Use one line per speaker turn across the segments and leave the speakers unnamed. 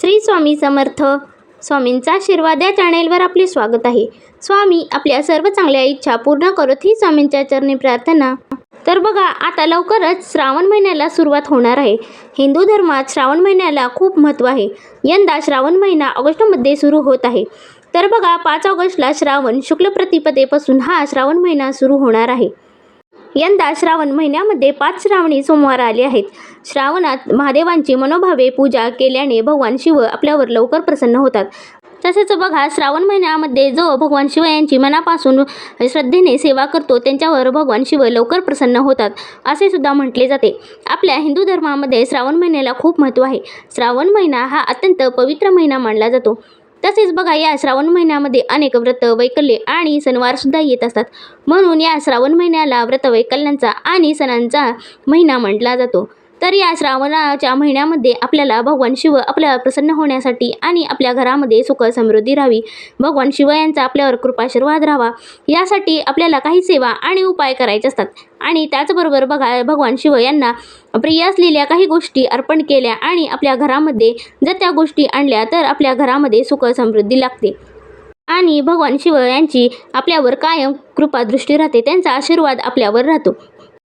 श्री स्वामी समर्थ. स्वामींचा आशीर्वाद या चॅनेलवर आपले स्वागत आहे. स्वामी आपल्या सर्व चांगल्या इच्छा पूर्ण करत ही स्वामींच्या चरणी प्रार्थना. तर बघा आता लवकरच श्रावण महिन्याला सुरुवात होणार आहे. हिंदू धर्मात श्रावण महिन्याला खूप महत्त्व आहे. यंदा श्रावण महिना ऑगस्टमध्ये सुरू होत आहे. तर बघा पाच ऑगस्टला श्रावण शुक्ल प्रतिपदेपासून हा श्रावण महिना सुरू होणार आहे. यंदा श्रावण महिन्यामध्ये पाच श्रावणी सोमवार आले आहेत. श्रावणात महादेवांची मनोभावे पूजा केल्याने भगवान शिव आपल्यावर लवकर प्रसन्न होतात. तसेच बघा श्रावण महिन्यामध्ये जो भगवान शिव यांची मनापासून श्रद्धेने सेवा करतो त्यांच्यावर भगवान शिव लवकर प्रसन्न होतात असे सुद्धा म्हटले जाते. आपल्या हिंदू धर्मामध्ये श्रावण महिन्याला खूप महत्त्व आहे. श्रावण महिना हा अत्यंत पवित्र महिना मानला जातो. तसेच बघा या श्रावण महिन्यामध्ये अनेक व्रत वैकल्ये आणि सणवारसुद्धा येत असतात. म्हणून या श्रावण महिन्याला व्रत वैकल्यांचा आणि सणांचा महिना म्हटला जातो. तर या श्रावणाच्या महिन्यामध्ये आपल्याला भगवान शिव आपल्याला प्रसन्न होण्यासाठी आणि आपल्या घरामध्ये सुख समृद्धी राहावी. भगवान शिव यांचा आपल्यावर कृपाशीर्वाद राहावा. यासाठी आपल्याला काही सेवा आणि उपाय करायचे असतात. आणि त्याचबरोबर बघा भगवान शिव यांना प्रिय असलेल्या काही गोष्टी अर्पण केल्या आणि आपल्या घरामध्ये जर त्या गोष्टी आणल्या तर आपल्या घरामध्ये सुख समृद्धी लागते. आणि भगवान शिव यांची आपल्यावर कायम कृपादृष्टी राहते. त्यांचा आशीर्वाद आपल्यावर राहतो.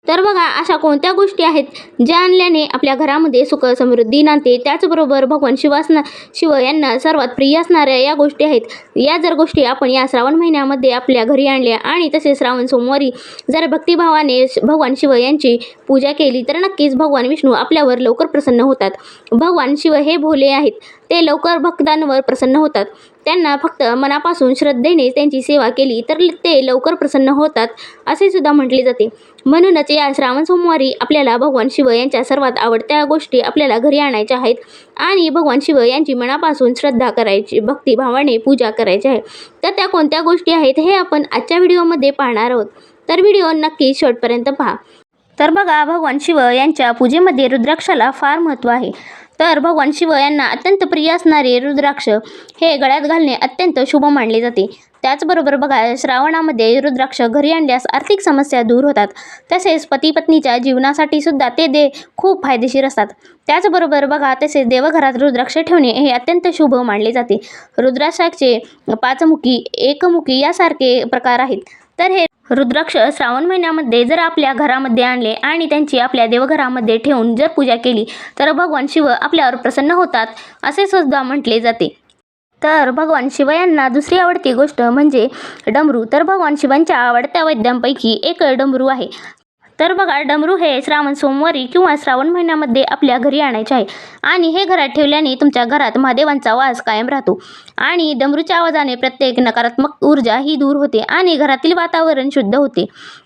तर बघा अशा कोणत्या गोष्टी आहेत ज्या आणल्याने आपल्या घरामध्ये सुख समृद्धी नांदते? त्याचबरोबर भगवान शिवासना शिव यांना सर्वात प्रिय असणाऱ्या या गोष्टी आहेत. या जर गोष्टी आपण या श्रावण महिन्यामध्ये आपल्या घरी आणल्या आणि तसेच श्रावण सोमवारी जर भक्तिभावाने भगवान शिव यांची पूजा केली तर नक्कीच भगवान विष्णू आपल्यावर लवकर प्रसन्न होतात. भगवान शिव हे भोले आहेत. ते लवकर भक्तांवर प्रसन्न होतात. त्यांना फक्त मनापासून श्रद्धेने त्यांची सेवा केली तर ते लवकर प्रसन्न होतात असे सुद्धा म्हटले जाते. म्हणूनच या श्रावण सोमवारी आपल्याला भगवान शिव यांच्या सर्वात आवडत्या गोष्टी आपल्याला घरी आणायच्या आहेत आणि भगवान शिव यांची मनापासून श्रद्धा करायची भक्तिभावाने पूजा करायची आहे. तर त्या कोणत्या गोष्टी आहेत हे आपण आजच्या व्हिडिओमध्ये पाहणार आहोत. तर व्हिडिओ नक्की शेवटपर्यंत पहा. तर बघा भगवान शिव यांच्या पूजेमध्ये रुद्राक्षाला फार महत्त्व आहे. तर भगवान शिव यांना अत्यंत प्रिय असणारे रुद्राक्ष हे गळ्यात घालणे अत्यंत शुभ मानले जाते. त्याचबरोबर बघा श्रावणामध्ये रुद्राक्ष घरी आणल्यास आर्थिक समस्या दूर होतात. तसेच पती पत्नीच्या जीवनासाठी सुद्धा ते दे खूप फायदेशीर असतात. त्याचबरोबर बघा तसेच देवघरात रुद्राक्ष ठेवणे हे अत्यंत शुभ मानले जाते. रुद्राक्षाचे पाचमुखी एकमुखी यासारखे प्रकार आहेत. तर हे रुद्राक्ष श्रावण महिन्यामध्ये जर आपल्या घरामध्ये आणले आणि त्यांची आपल्या देवघरामध्ये ठेवून जर पूजा केली तर भगवान शिव आपल्यावर प्रसन्न होतात असे सुद्धा म्हटले जाते. तर भगवान शिव यांना दुसरी आवडती गोष्ट म्हणजे डमरू. तर भगवान शिवांच्या आवडत्या वैद्यांपैकी एक डमरू आहे. तर बघा डमरू हे श्रावण सोमवारी किंवा श्रावण महिन्यामध्ये आपल्या घरी आणायचे आहे. आणि हे घरात ठेवल्याने तुमच्या घरात महादेवांचा वास कायम राहतो. आणि डमरूच्या आवाजाने प्रत्येक नकारात्मक ऊर्जा ही दूर होते आणि घरातील वातावरण शुद्ध होते.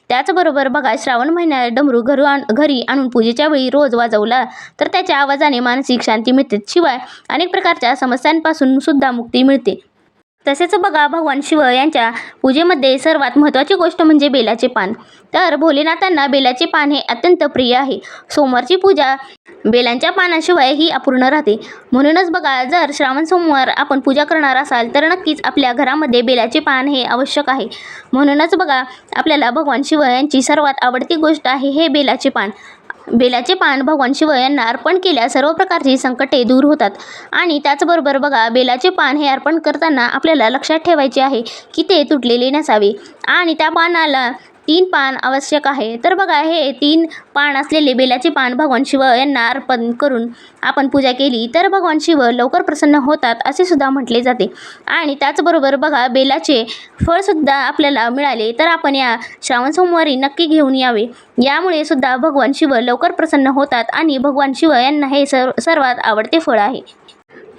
त्याचबरोबर बघा श्रावण महिन्यात डमरू घरू आण घरी आणून पूजेच्या वेळी रोज वाजवला तर त्याच्या आवाजाने मानसिक शांती मिळते. शिवाय अनेक प्रकारच्या समस्यांपासून सुद्धा मुक्ती मिळते. तसेच बघा भगवान शिव यांच्या पूजेमध्ये सर्वात महत्त्वाची गोष्ट म्हणजे बेलाचे पान. तर भोलेनाथांना बेलाचे पान हे अत्यंत प्रिय आहे. सोमवारची पूजा बेलांच्या पानाशिवाय ही अपूर्ण राहते. म्हणूनच बघा जर श्रावण सोमवार आपण पूजा करणार असाल तर नक्कीच आपल्या घरामध्ये बेलाचे पान हे आवश्यक आहे. म्हणूनच बघा आपल्याला भगवान शिव यांची सर्वात आवडती गोष्ट आहे हे बेलाचे पान. बेलाचे पान भगवान शिव यांना अर्पण केल्यास सर्व प्रकारची संकटे दूर होतात. आणि त्याचबरोबर बघा बेलाचे पान हे अर्पण करताना आपल्याला लक्षात ठेवायचे आहे की ते तुटलेले नसावे. आणि त्या पानाला तीन पान आवश्यक आहे. तर बघा हे तीन पान असलेले बेलाचे पान भगवान शिव यांना अर्पण करून आपण पूजा केली. तर भगवान शिव लवकर प्रसन्न होतात असे सुद्धा म्हटले जाते. आणि त्याचबरोबर बघा बेलाचे फळसुद्धा आपल्याला मिळाले. तर आपण या श्रावण सोमवारी नक्की घेऊन यावे. यामुळे सुद्धा भगवान शिव लवकर प्रसन्न होतात आणि भगवान शिव यांना हे सर्व सर्वात आवडते फळ आहे.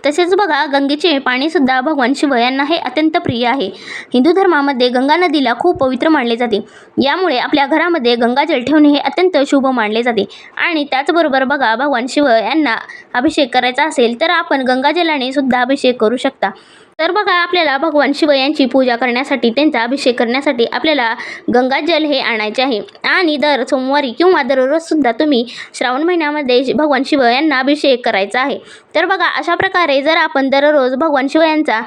तसेच बघा गंगेचे पाणीसुद्धा भगवान शिव यांना हे अत्यंत प्रिय आहे. हिंदू धर्मामध्ये गंगा नदीला खूप पवित्र मानले जाते. यामुळे आपल्या घरामध्ये गंगाजल ठेवणे हे अत्यंत शुभ मानले जाते. आणि त्याचबरोबर बघा भगवान शिव यांना अभिषेक करायचा असेल तर आपण गंगाजलाने सुद्धा अभिषेक करू शकता. तर बघा आपल्याला भगवान शिव यांची पूजा करण्यासाठी त्यांचा अभिषेक करण्यासाठी आपल्याला गंगाजल हे आणायचे आहे. आणि दर सोमवारी किंवा दररोजसुद्धा तुम्ही श्रावण महिन्यामध्ये भगवान शिव यांना अभिषेक करायचा आहे. तर बघा अशा प्रकारे जर आपण दररोज भगवान शिव यांचा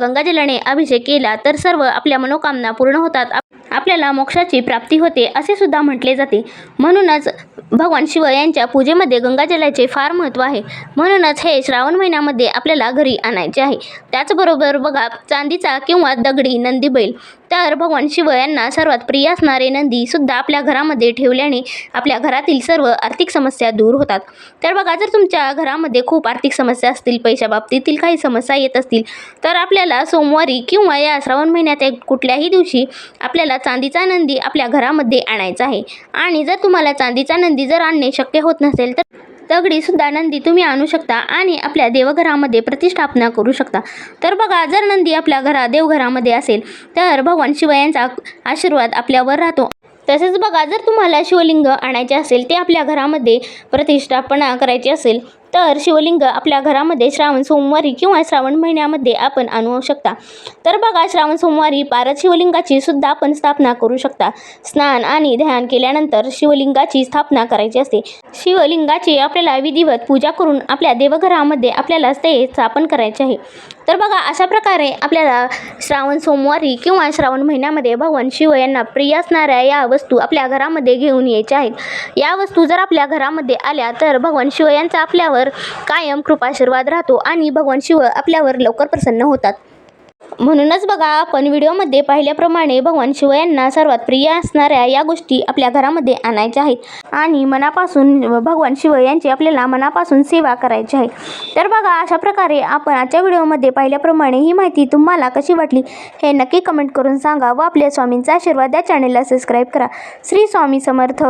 गंगाजलाने अभिषेक केला तर सर्व आपल्या मनोकामना पूर्ण होतात. आपल्याला मोक्षाची प्राप्ती होते असे सुद्धा म्हटले जाते. म्हणूनच भगवान शिव यांच्या पूजेमध्ये गंगाजलाचे फार महत्त्व आहे. म्हणूनच हे श्रावण महिन्यामध्ये आपल्याला घरी आणायचे आहे. त्याचबरोबर बघा चांदीचा किंवा दगडी नंदी बैल. तर भगवान शिव यांना सर्वात प्रिय असणारे नंदी सुद्धा आपल्या घरामध्ये ठेवल्याने आपल्या घरातील सर्व आर्थिक समस्या दूर होतात. तर बघा जर तुमच्या घरामध्ये खूप आर्थिक समस्या असतील पैशा बाबतीतील काही समस्या येत असतील तर आपल्याला सोमवारी किंवा या श्रावण महिन्यात एक कुठल्याही दिवशी आपल्याला चांदीचा नंदी आपल्या घरामध्ये आणायचा आहे. आणि जर तुम्हाला चांदीचा नंदी जर आणणे शक्य होत नसेल तर दगडी सुद्धा नंदी तुम्ही आणू शकता आणि आपल्या देवघरामध्ये प्रतिष्ठापना करू शकता. तर बघा जर नंदी आपल्या घरा देवघरामध्ये असेल तर भगवान शिव यांचा आशीर्वाद आपल्यावर राहतो. तसेच बघा जर तुम्हाला शिवलिंग आणायचे असेल ते आपल्या घरामध्ये प्रतिष्ठापना करायची असेल तर शिवलिंग आपल्या घरामध्ये श्रावण सोमवारी किंवा श्रावण महिन्यामध्ये आपण आणू शकता. तर बघा श्रावण सोमवारी पारद शिवलिंगाची सुद्धा आपण स्थापना करू शकता. स्नान आणि ध्यान केल्यानंतर शिवलिंगाची स्थापना करायची असते. शिवलिंगाची आपल्याला विधिवत पूजा करून आपल्या देवघरामध्ये आपल्याला ते स्थापन करायचे आहे. तर बघा अशा प्रकारे आपल्याला श्रावण सोमवारी किंवा श्रावण महिन्यामध्ये भगवान शिव यांना प्रिय असणाऱ्या या वस्तू आपल्या घरामध्ये घेऊन यायच्या आहेत. या वस्तू जर आपल्या घरामध्ये आल्या तर भगवान शिव यांचा आपल्यावर कायम कृपाशीर्वाद राहतो आणि भगवान शिव आपल्यावर लवकर प्रसन्न होतात. म्हणूनच बघा आपण व्हिडिओमध्ये पाहिल्याप्रमाणे भगवान शिव यांना सर्वात प्रिय असणाऱ्या या गोष्टी आपल्या घरामध्ये आणायच्या आहेत. आणि मनापासून भगवान शिव यांची आपल्याला मनापासून सेवा करायची आहे. तर बघा अशा प्रकारे आपण आजच्या व्हिडिओमध्ये पाहिल्याप्रमाणे ही माहिती तुम्हाला कशी वाटली हे नक्की कमेंट करून सांगा व आपल्या स्वामींचा आशीर्वाद या चॅनेलला सबस्क्राईब करा. श्री स्वामी समर्थ.